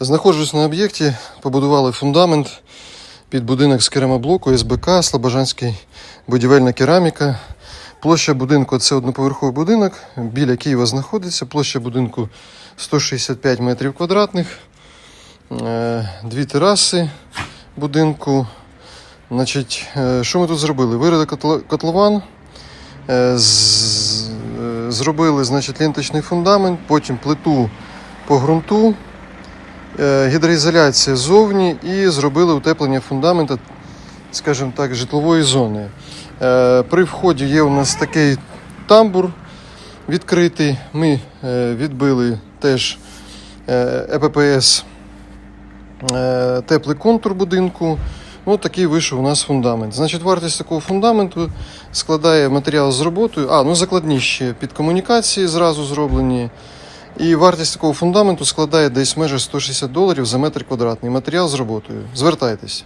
Знаходжусь на об'єкті, побудували фундамент під будинок з керамоблоку, СБК, Слобожанський будівельна кераміка. Площа будинку це одноповерховий будинок. Біля Києва знаходиться. Площа будинку 165 метрів квадратних. Е, Дві тераси будинку. Значить, е, що ми тут зробили? Вирили котлован, е, зробили значить, ленточний фундамент, потім плиту по ґрунту, гідроізоляція ззовні і зробили утеплення фундаменту, скажімо так, житлової зони. Е, При вході є у нас такий тамбур відкритий. Ми е, відбили теж е, ЕППС е, теплий контур будинку. Ось такий вийшов у нас фундамент. Значить, вартість такого фундаменту складає матеріал з роботою. А, ну закладні ще під комунікації зразу зроблені. І вартість такого фундаменту складає десь майже 160 доларів за метр квадратний. Матеріал з роботою. Звертайтесь.